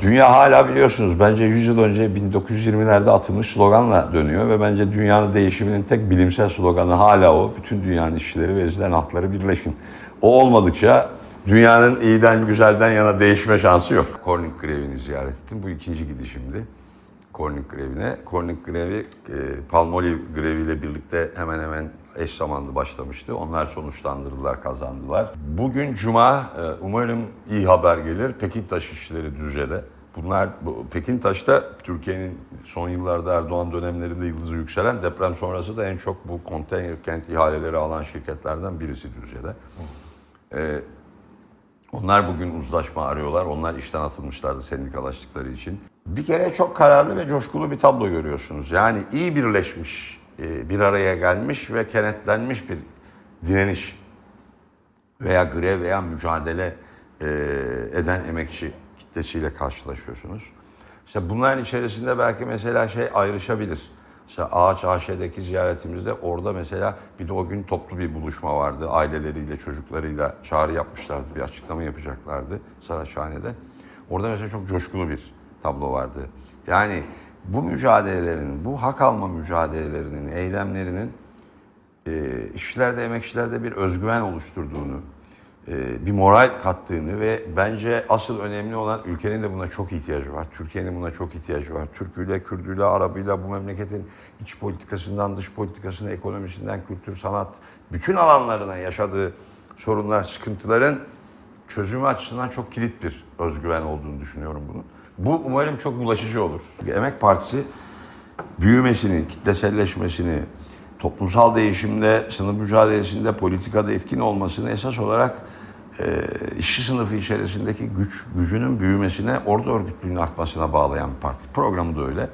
Dünya hala biliyorsunuz bence 100 yıl önce 1920'lerde atılmış sloganla dönüyor ve bence dünyanın değişiminin tek bilimsel sloganı hala o. Bütün dünyanın işçileri ve ezilen halkları birleşin. O olmadıkça dünyanın iyiden güzelden yana değişme şansı yok. Corning grevini ziyaret ettim. Bu ikinci gidişimdi. Corning grevine. Corning grevi e, Palmolive greviyle birlikte hemen hemen eş zamanlı başlamıştı. Onlar sonuçlandırdılar, kazandılar. Bugün Cuma, e, umarım iyi haber gelir. Pekintaş işçileri Düzce'de. Bunlar, bu, Pekintaş'ta Türkiye'nin son yıllarda Erdoğan dönemlerinde yıldızı yükselen deprem sonrası da en çok bu konteyner kent ihaleleri alan şirketlerden birisi Düzce'de. E, onlar bugün uzlaşma arıyorlar. Onlar işten atılmışlardı sendikalaştıkları için. Bir kere çok kararlı ve coşkulu bir tablo görüyorsunuz. Yani iyi birleşmiş, bir araya gelmiş ve kenetlenmiş bir direniş veya grev veya mücadele e, eden emekçi kitlesiyle karşılaşıyorsunuz. İşte bunların içerisinde belki mesela şey ayrışabilir. Mesela Ağaç AŞ'deki ziyaretimizde orada mesela bir de o gün toplu bir buluşma vardı. Aileleriyle, çocuklarıyla çağrı yapmışlardı. Bir açıklama yapacaklardı Saraçhane'de. Orada mesela çok coşkulu bir tablo vardı. Yani bu mücadelelerin, bu hak alma mücadelelerinin, eylemlerinin e, işçilerde, emekçilerde bir özgüven oluşturduğunu, e, bir moral kattığını ve bence asıl önemli olan ülkenin de buna çok ihtiyacı var. Türkiye'nin buna çok ihtiyacı var. Türküyle, Kürdüyle, Arabıyla bu memleketin iç politikasından, dış politikasına, ekonomisinden, kültür, sanat, bütün alanlarına yaşadığı sorunlar, sıkıntıların çözümü açısından çok kilit bir özgüven olduğunu düşünüyorum bunun. Bu umarım çok bulaşıcı olur. Emek Partisi büyümesini, kitleselleşmesini, toplumsal değişimde, sınıf mücadelesinde, politikada etkin olmasını esas olarak e, işçi sınıfı içerisindeki güç, gücünün büyümesine, ordu örgütlüğünün artmasına bağlayan bir parti. Programı da öyle.